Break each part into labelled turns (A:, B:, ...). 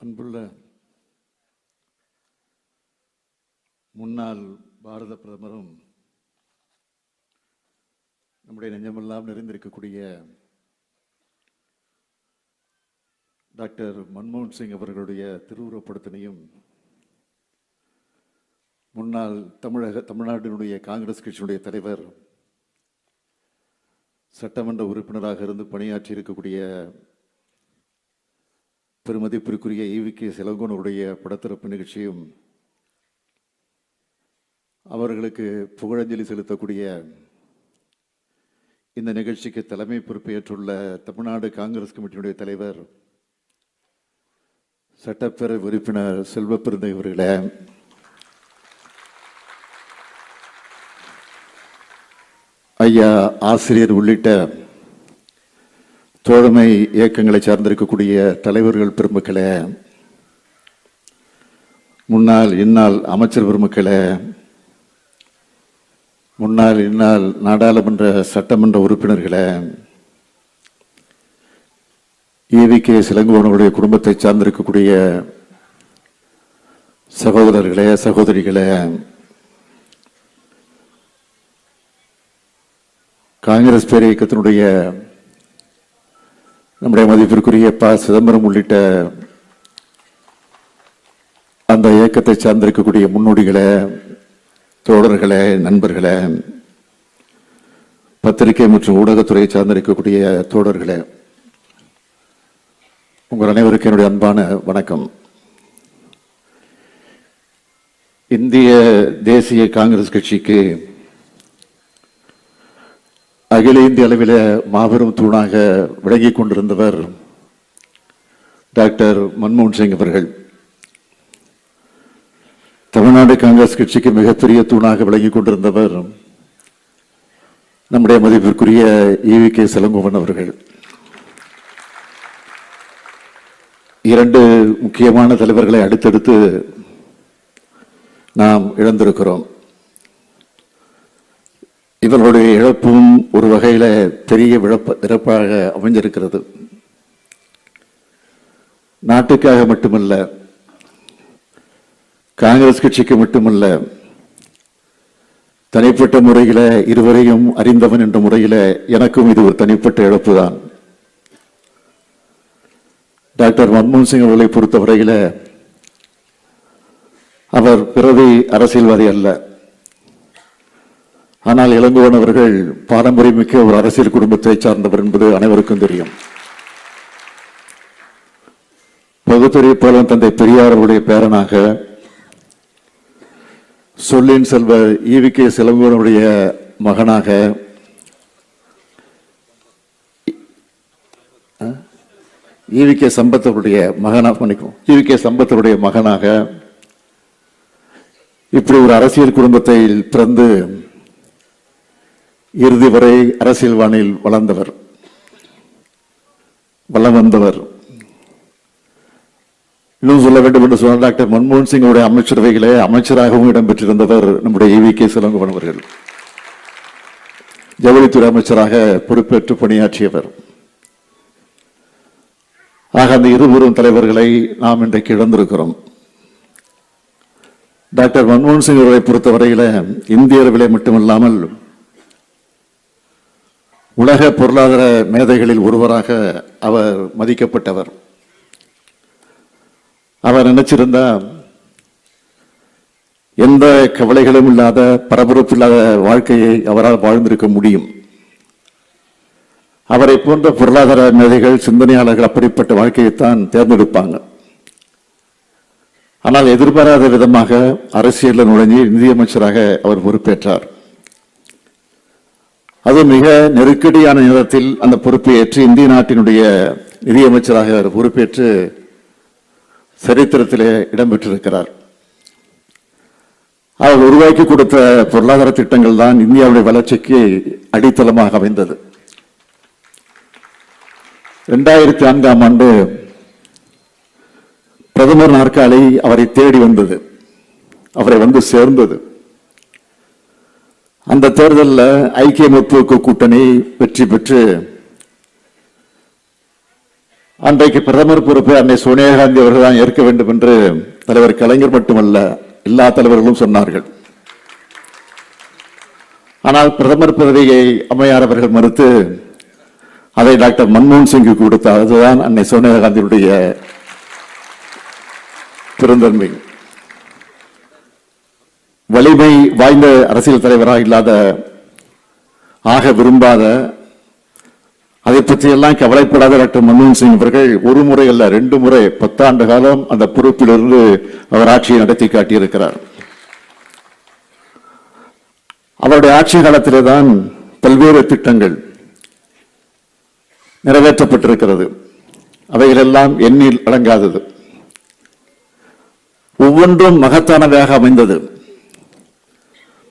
A: அன்புள்ள முன்னாள் பாரத பிரதமரும் நம்முடைய நெஞ்சமெல்லாம் நிறைந்திருக்கக்கூடிய டாக்டர் மன்மோகன் சிங் அவர்களுடைய திருவுருவப்படத்தினையும் முன்னாள் தமிழக தமிழ்நாட்டினுடைய காங்கிரஸ் கட்சியினுடைய தலைவர் சட்டமன்ற உறுப்பினராக இருந்து பணியாற்றி இருக்கக்கூடிய பெருமதிப்பிற்குரிய ஈவிகே சிலங்கோனுடைய படத்திறப்பு நிகழ்ச்சியும் அவர்களுக்கு புகழஞ்சலி செலுத்தக்கூடிய இந்த நிகழ்ச்சிக்கு தலைமை பொறுப்பேற்றுள்ள தமிழ்நாடு காங்கிரஸ் கமிட்டியினுடைய தலைவர் சட்டப்பேரவை உறுப்பினர் செல்வ பெருந்தை அவர்களே. ஐயா ஆசிரியர் உள்ளிட்ட தோழமை இயக்கங்களை சார்ந்திருக்கக்கூடிய தலைவர்கள் பெருமக்களே முன்னாள் இந்நாள் அமைச்சர் பெருமக்களே முன்னாள் இந்நாள் நாடாளுமன்ற சட்டமன்ற உறுப்பினர்களே ஏவி கே சிலங்குவனுடைய குடும்பத்தை சார்ந்திருக்கக்கூடிய சகோதரர்களே சகோதரிகளே காங்கிரஸ் பேர் இயக்கத்தினுடைய நம்முடைய மதிப்பிற்குரிய ப. சிதம்பரம் உள்ளிட்ட அந்த இயக்கத்தை சார்ந்திருக்கக்கூடிய முன்னோடிகளை தோழர்களே நண்பர்களே பத்திரிகை மற்றும் ஊடகத்துறையை சார்ந்திருக்கக்கூடிய தோழர்களே உங்கள் அனைவருக்கும் என்னுடைய அன்பான வணக்கம். இந்திய தேசிய காங்கிரஸ் கட்சிக்கு அகில இந்திய அளவில் மாபெரும் தூணாக விளங்கிக் கொண்டிருந்தவர் டாக்டர் மன்மோகன் சிங் அவர்கள். தமிழ்நாடு காங்கிரஸ் கட்சிக்கு மிகப்பெரிய தூணாக விளங்கிக் கொண்டிருந்தவர் நம்முடைய மதிப்பிற்குரிய ஈவி கே செலங்கோவன் அவர்கள். இரண்டு முக்கியமான தலைவர்களை அடுத்தடுத்து நாம் இழந்திருக்கிறோம். இவர்களுடைய இழப்பும் ஒரு வகையில் பெரிய விழப்ப இறப்பாக அமைஞ்சிருக்கிறது. நாட்டுக்காக மட்டுமல்ல காங்கிரஸ் கட்சிக்கு மட்டுமல்ல தனிப்பட்ட முறையில் இருவரையும் அறிந்தவன் என்ற முறையில் எனக்கும் இது ஒரு தனிப்பட்ட இழப்பு தான் டாக்டர் மன்மோகன் சிங் அவர்களை பொறுத்தவரையில் அவர் பிறவி அரசியல்வாதி அல்ல. ஆனால் இளங்கோவன் அவர்கள் பாரம்பரியமிக்க ஒரு அரசியல் குடும்பத்தை சார்ந்தவர் என்பது அனைவருக்கும் தெரியும். பகுத்தறிவு போலன் தந்தை பெரியார் அவருடைய பேரனாக சொல்லின் செல்வ ஈவி கே. மகனாக ஈவி கே. சம்பத்தருடைய மகனாக மன்னிக்கும் ஈவி கே. சம்பத்தருடைய மகனாக இப்படி ஒரு அரசியல் குடும்பத்தை பிறந்து இறுதி வரை அரசியல் வானில் வளர்ந்தவர் வளம் வந்தவர். இன்னும் சொல்ல வேண்டும் என்று சொன்னால் டாக்டர் மன்மோகன் சிங்குடைய அமைச்சரவைகளே அமைச்சராகவும் இடம்பெற்றிருந்தவர் நம்முடைய ஈவி கே சிலங்கவன் அவர்கள். ஜவுளித்துறை அமைச்சராக பொறுப்பேற்று பணியாற்றியவர். ஆக அந்த இருவரும் தலைவர்களை நாம் இன்றைக்கு இழந்திருக்கிறோம். டாக்டர் மன்மோகன் சிங் அவர்களை பொறுத்தவரையில இந்தியர்களை மட்டுமல்லாமல் உலக பொருளாதார மேதைகளில் ஒருவராக அவர் மதிக்கப்பட்டவர். அவர் நினைச்சிருந்தா எந்த கவலைகளும் இல்லாத பரபரப்பு இல்லாத வாழ்க்கையை அவரால் வாழ்ந்திருக்க முடியும். அவரை போன்ற பொருளாதார மேதைகள் சிந்தனையாளர்கள் அப்படிப்பட்ட வாழ்க்கையைத்தான் தேர்ந்தெடுப்பாங்க. ஆனால் எதிர்பாராத விதமாக அரசியலில் நுழைஞ்சி நிதியமைச்சராக அவர் பொறுப்பேற்றார். அது மிக நெருக்கடியான நேரத்தில் அந்த பொறுப்பை ஏற்று இந்திய நாட்டினுடைய நிதியமைச்சராக அவர் பொறுப்பேற்று சரித்திரத்திலே இடம்பெற்றிருக்கிறார். அவர் உருவாக்கி கொடுத்த பொருளாதார திட்டங்கள் தான் இந்தியாவுடைய வளர்ச்சிக்கு அடித்தளமாக அமைந்தது. இரண்டாயிரத்தி நான்காம் ஆண்டு பிரதமர் நாற்காலி அவரை தேடி வந்தது. அவரை வந்து சேர்ந்தது. அந்த தேர்தலில் ஐக்கிய முற்போக்கு கூட்டணி வெற்றி பெற்று அன்றைக்கு பிரதமர் பொறுப்பை அன்னை சோனியா காந்தி அவர்கள் தான் ஏற்க வேண்டும் என்று தலைவர் கலைஞர் மட்டுமல்ல எல்லா தலைவர்களும் சொன்னார்கள். ஆனால் பிரதமர் பதவியை அம்மையார் அவர்கள் மறுத்து அதை டாக்டர் மன்மோகன் சிங்கு கொடுத்தார். அதுதான் அன்னை சோனியா காந்தியுடைய பெருந்தன்மை வலிமை வாய்ந்த அரசியல் தலைவராக இல்லாத ஆக விரும்பாத அதை பற்றியெல்லாம் கவலைப்படாத டாக்டர் மன்மோகன் சிங் அவர்கள் ஒரு முறை அல்ல ரெண்டு முறை பத்தாண்டு காலம் அந்த பொறுப்பிலிருந்து அவர் ஆட்சியை நடத்தி காட்டியிருக்கிறார். அவருடைய ஆட்சி காலத்திலே தான் பல்வேறு திட்டங்கள் நிறைவேற்றப்பட்டிருக்கிறது. அவைகளெல்லாம் எண்ணில் அடங்காதது. ஒவ்வொன்றும் மகத்தானதாக அமைந்தது.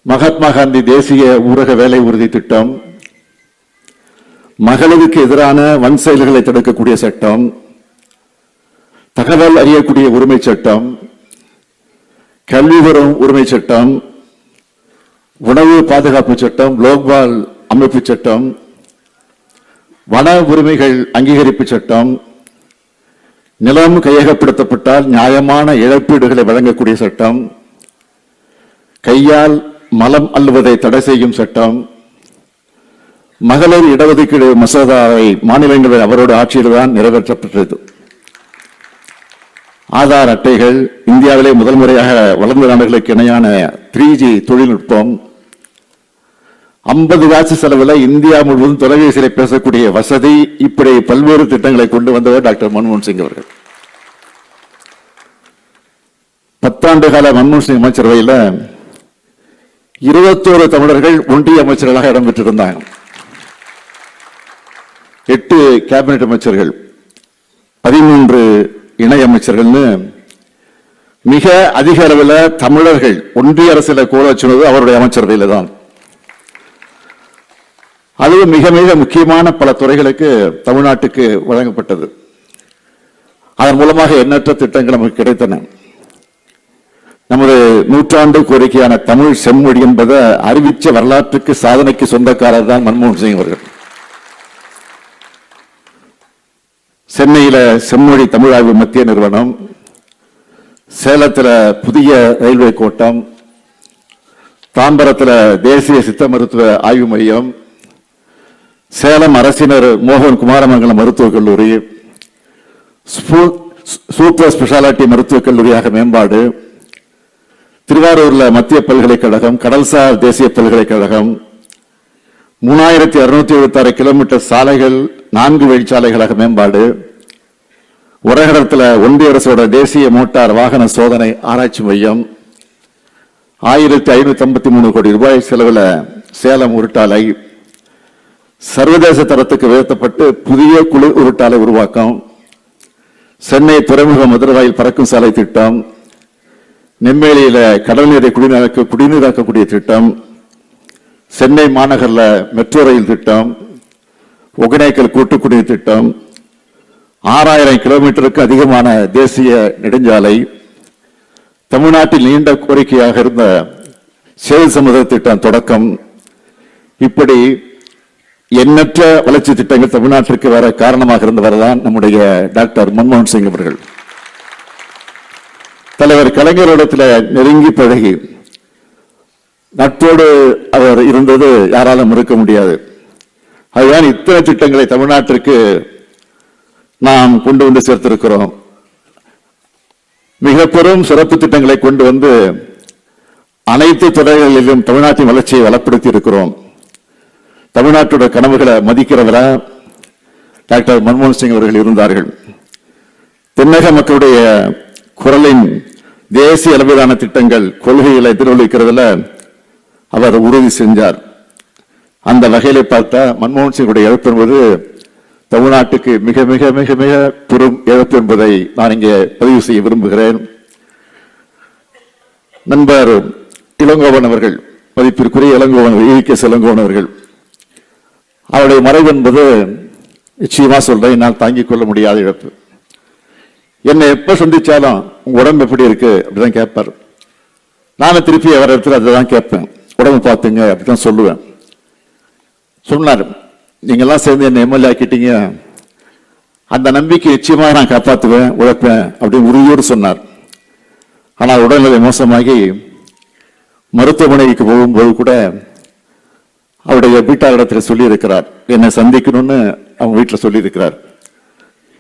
A: மகாத்மா காந்தி தேசிய ஊரக வேலை உறுதி திட்டம் மகளிருக்கு எதிரான வன் செயல்களை தடுக்கக்கூடிய சட்டம் தகவல் அறியக்கூடிய உரிமை சட்டம் கல்வி வரும் உரிமை சட்டம் உணவு பாதுகாப்பு சட்டம் லோக்பால் அமைப்பு சட்டம் வன உரிமைகள் அங்கீகரிப்பு சட்டம் நிலம் கையகப்படுத்தப்பட்டால் நியாயமான இழப்பீடுகளை வழங்கக்கூடிய சட்டம் கையால் மலம் அள்ளுவதை தடை செய்யும் சட்டம். மகளிர் இடஒதுக்கீடு மசோதாவை மாநிலங்களில் அவரோட ஆட்சியில்தான் நிறைவேற்றப்பட்டது. ஆதார் அட்டைகள் இந்தியாவிலே முதல் முறையாக வளர்ந்த நாடுகளுக்கு இணையான த்ரீ ஜி தொழில்நுட்பம். ஐம்பது காசு செலவில் இந்தியா முழுவதும் தொலைபேசியில் பேசக்கூடிய வசதி இப்படி பல்வேறு திட்டங்களை கொண்டு வந்தவர் டாக்டர் மன்மோகன் சிங் அவர்கள். பத்தாண்டு கால மன்மோகன் சிங் அமைச்சரவையில் இருபத்தோரு தமிழர்கள் ஒன்றிய அமைச்சர்களாக இடம்பெற்றிருந்தாங்க எட்டு கேபினெட் அமைச்சர்கள் பதிமூன்று இணை அமைச்சர்கள்னு மிக அதிக அளவில் தமிழர்கள் ஒன்றிய அரசில் கூட வச்சுனது அவருடைய அமைச்சரவையில் தான். அதுவும் மிக மிக முக்கியமான பல துறைகளுக்கு தமிழ்நாட்டுக்கு வழங்கப்பட்டது. அதன் மூலமாக எண்ணற்ற திட்டங்கள் நமக்கு கிடைத்தன. நமது நூற்றாண்டு கோரிக்கையான தமிழ் செம்மொழி என்பதை அறிவிச்ச வரலாற்றுக்கு சாதனைக்கு சொந்தக்காரர் தான் மன்மோகன் சிங் அவர்கள். சென்னையில் செம்மொழி தமிழாய்வு மத்திய நிறுவனம் சேலத்தில் புதிய ரயில்வே கோட்டம் தாம்பரத்தில் தேசிய சித்த மருத்துவ ஆய்வு மையம் சேலம் அரசினர் மோகன் குமாரமங்கலம் மருத்துவக் கல்லூரி சூப்பர் ஸ்பெஷாலிட்டி மருத்துவக் கல்லூரியாக மேம்பாடு திருவாரூர்ல மத்திய பல்கலைக்கழகம் கடல்சார் தேசிய பல்கலைக்கழகம் மூணாயிரத்தி அறுநூத்தி எழுபத்தாறு கிலோமீட்டர் சாலைகள் நான்கு வழிச்சாலைகளாக மேம்பாடு உரகடத்தில் ஒன்றிய அரசோட தேசிய மோட்டார் வாகன சோதனை ஆராய்ச்சி மையம் ஆயிரத்தி ஐநூத்தி ஐம்பத்தி மூணு கோடி ரூபாய் செலவில் சேலம் உருட்டாலை சர்வதேச தரத்துக்கு உயர்த்தப்பட்டு புதிய குழு உருட்டாலை உருவாக்கம் சென்னை துறைமுக மதுரவாயில் பறக்கும் சாலை திட்டம் நெம்மேலியில் கடல் நீரை குடிநீராக்க குடிநீராக்கக்கூடிய திட்டம் சென்னை மாநகரில் மெட்ரோ ரயில் திட்டம் ஒகேனக்கல் கூட்டு குடிநீர் திட்டம் ஆறாயிரம் கிலோமீட்டருக்கு அதிகமான தேசிய நெடுஞ்சாலை தமிழ்நாட்டில் நீண்ட கோரிக்கையாக இருந்த சேல் சமுதாய திட்டம் தொடக்கம். இப்படி எண்ணற்ற வளர்ச்சி திட்டங்கள் தமிழ்நாட்டிற்கு வர காரணமாக இருந்தவர் தான் நம்முடைய டாக்டர் மன்மோகன் சிங் அவர்கள். தலைவர் கலைஞரிடத்தில் நெருங்கி பழகி நட்போடு அவர் இருந்தது யாராலும் மறுக்க முடியாது. அதுதான் இத்தனை திட்டங்களை தமிழ்நாட்டிற்கு நாம் கொண்டு வந்து சேர்த்திருக்கிறோம். மிக பெரும் சிறப்பு திட்டங்களை கொண்டு வந்து அனைத்து துறைகளிலும் தமிழ்நாட்டின் வளர்ச்சியை வளப்படுத்தி இருக்கிறோம் தமிழ்நாட்டோட கனவுகளை மதிக்கிறவரா டாக்டர் மன்மோகன் சிங் அவர்கள் இருந்தார்கள். தென்னக மக்களுடைய குரலின் தேசிய அளவிலான திட்டங்கள் கொள்கைகளை எதிரொலிக்கிறதுல அவர் உறுதி செஞ்சார். அந்த வகையில பார்த்தா மன்மோகன் சிங்குடைய இழப்பு என்பது தமிழ்நாட்டுக்கு மிக மிக மிக மிக பெரும் இழப்பு என்பதை நான் இங்கே பதிவு செய்ய விரும்புகிறேன். நண்பர் இளங்கோவன் அவர்கள் மதிப்பிற்குரிய இளங்கோவன் ஈ கே இளங்கோவன் அவர்கள். அவருடைய மறைவு என்பது நிச்சயமா சொல்றேன் நான் தாங்கிக் கொள்ள முடியாத இழப்பு. என்னை எப்ப சந்திச்சாலும் உங்க உடம்பு எப்படி இருக்கு அப்படிதான் கேட்பார். நானும் திருப்பி வர இடத்துல அதுதான் கேட்பேன். உடம்பு பார்த்துங்க அப்படிதான் சொல்லுவேன். சொன்னார் நீங்க எல்லாம் சேர்ந்து என்னை எம்எல்ஏ ஆக்கிட்டீங்க. அந்த நம்பிக்கை நிச்சயமாக நான் காப்பாற்றுவேன் உழைப்பேன் அப்படின்னு உறுதியோடு சொன்னார். ஆனால் உடல்நிலை மோசமாகி மருத்துவமனைக்கு போகும்போது கூட அவருடைய வீட்டாரிடத்தில் சொல்லியிருக்கிறார் என்னை சந்திக்கணும்னு அவங்க வீட்டில் சொல்லியிருக்கிறார்.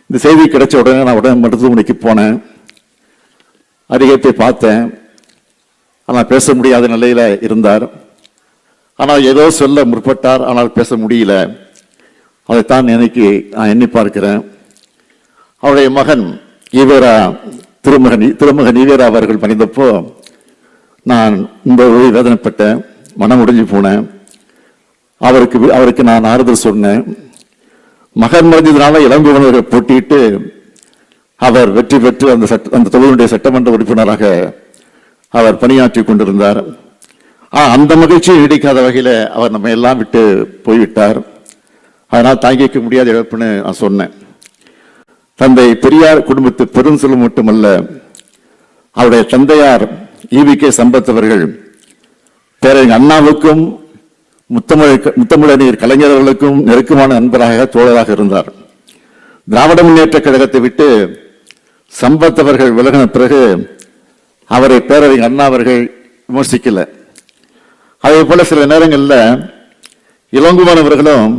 A: இந்த செய்தி கிடைச்ச உடனே நான் உடனே மருத்துவமனைக்கு போனேன். அதிகத்தை பார்த்தேன். ஆனால் பேச முடியாத நிலையில் இருந்தார். ஆனால் ஏதோ சொல்ல முற்பட்டார். ஆனால் பேச முடியல. அதைத்தான் எனக்கு நான் எண்ணி பார்க்கிறேன். அவருடைய மகன் ஈவேரா திருமகன் திருமகன் ஈவேரா அவர்கள் பணிந்தப்போ நான் இந்த ஒரு வேதனைப்பட்டேன். மனம் உடைஞ்சு போனேன். அவருக்கு அவருக்கு நான் ஆறுதல் சொன்னேன். மகன் மறைஞ்சதுனால இளங்குவனர்கள் போட்டியிட்டு அவர் வெற்றி பெற்று அந்த சட்ட அந்த தொகுதியுடைய சட்டமன்ற உறுப்பினராக அவர் பணியாற்றி கொண்டிருந்தார். ஆ, அந்த மகிழ்ச்சியை நீடிக்காத வகையில் அவர் நம்ம எல்லாம் விட்டு போய்விட்டார். அதனால் தாங்கிக்க முடியாத இழப்புன்னு நான் சொன்னேன். தந்தை பெரியார் குடும்பத்து பெரும் செல்வம் மட்டுமல்ல அவருடைய தந்தையார் ஈவி கே சம்பத் அவர்கள் பேரறிஞர் அண்ணாவுக்கும் முத்தமிழ் முத்தமிழறிஞர் கலைஞர்களுக்கும் நெருக்கமான நண்பராக தோழராக இருந்தார். திராவிட முன்னேற்ற கழகத்தை விட்டு சம்பத் அவர்கள் விலகின பிறகு அவரை பேரறிஞர் அண்ணா அவர்கள் விமர்சிக்கல. அதே போல சில நேரங்களில் இளங்குவன் அவர்களும்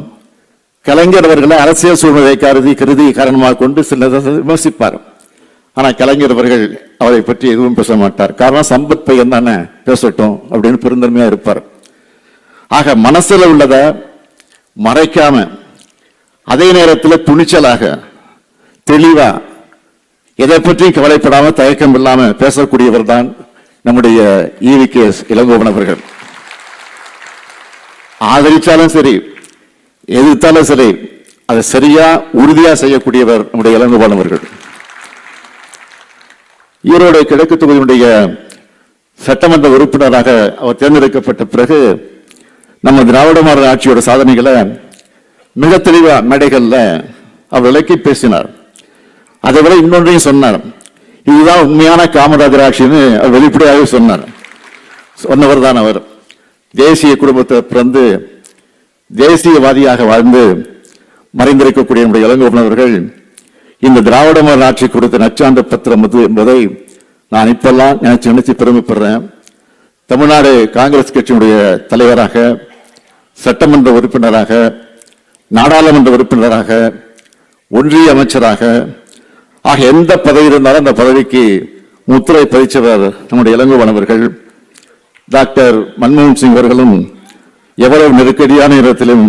A: கலைஞர் அவர்களை அரசியல் சூழ்நிலை கருதி கருதி காரணமாக கொண்டு சில விமர்சிப்பார். ஆனால் கலைஞர் அவர்கள் அவரை பற்றி எதுவும் பேச மாட்டார். காரணம் சம்பத் பையன் தானே பேசட்டும் அப்படின்னு பெருந்தன்மையாக இருப்பார். ஆக மனசில் உள்ளதை மறைக்காம அதே நேரத்தில் துணிச்சலாக தெளிவா எதை பற்றியும் கவலைப்படாம தயக்கம் இல்லாம பேசக்கூடியவர் தான் நம்முடைய ஈவி கேஸ் இளங்கோவன் அவர்கள். ஆதரிச்சாலும் சரி எதிர்த்தாலும் சரி அதை சரியா உறுதியா செய்யக்கூடியவர் நம்முடைய இளங்கோவன் அவர்கள். ஈரோடு கிழக்கு தொகுதியினுடைய சட்டமன்ற உறுப்பினராக அவர் தேர்ந்தெடுக்கப்பட்ட பிறகு நம்ம திராவிட மாடல் ஆட்சியோட சாதனைகளை மிக தெளிவா மேடைகள்ல அவர் விளக்கி பேசினார். அதை விட இன்னொன்றையும் சொன்னார். இதுதான் உண்மையான காமராஜர் ஆட்சின்னு அவர் வெளிப்படையாக சொன்னார். சொன்னவர் தான் அவர். தேசிய குடும்பத்தை பிறந்து தேசியவாதியாக வாழ்ந்து மறைந்திருக்கக்கூடிய நம்முடைய இளங்கோவன் அவர்கள் இந்த திராவிட மாடல் ஆட்சி கொடுத்த நச்சாண்டு பத்திரம் அது என்பதை நான் இப்பெல்லாம் நினைச்சு நினைச்சு பெருமைப்படுறேன். தமிழ்நாடு காங்கிரஸ் கட்சியினுடைய தலைவராக சட்டமன்ற உறுப்பினராக நாடாளுமன்ற உறுப்பினராக ஒன்றிய அமைச்சராக ஆக எந்த பதவி இருந்தாலும் அந்த பதவிக்கு முத்திரை பதிச்சவர் நம்முடைய இளங்கோவன் அவர்கள். டாக்டர் மன்மோகன் சிங் அவர்களும் எவ்வளவு நெருக்கடியான நேரத்திலும்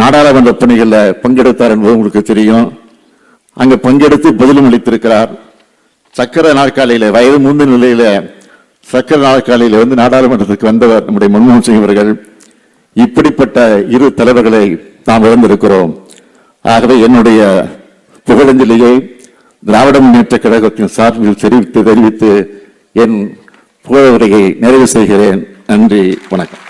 A: நாடாளுமன்ற பணிகளில் பங்கெடுத்தார் என்பது உங்களுக்கு தெரியும். அங்கு பங்கெடுத்து பதிலும் அளித்திருக்கிறார். சக்கர நாற்காலியில் வயது மூந்த நிலையில் சக்கர நாற்காலியில் வந்து நாடாளுமன்றத்துக்கு வந்தவர் நம்முடைய மன்மோகன் சிங் அவர்கள். இப்படிப்பட்ட இரு தலைவர்களை நாம் இழந்திருக்கிறோம். ஆகவே என்னுடைய புகழஞ்சலியை திராவிட முன்னேற்ற கழகத்தின் சார்பில் தெரிவித்து தெரிவித்து என் புகழுரையை நிறைவு செய்கிறேன். நன்றி வணக்கம்.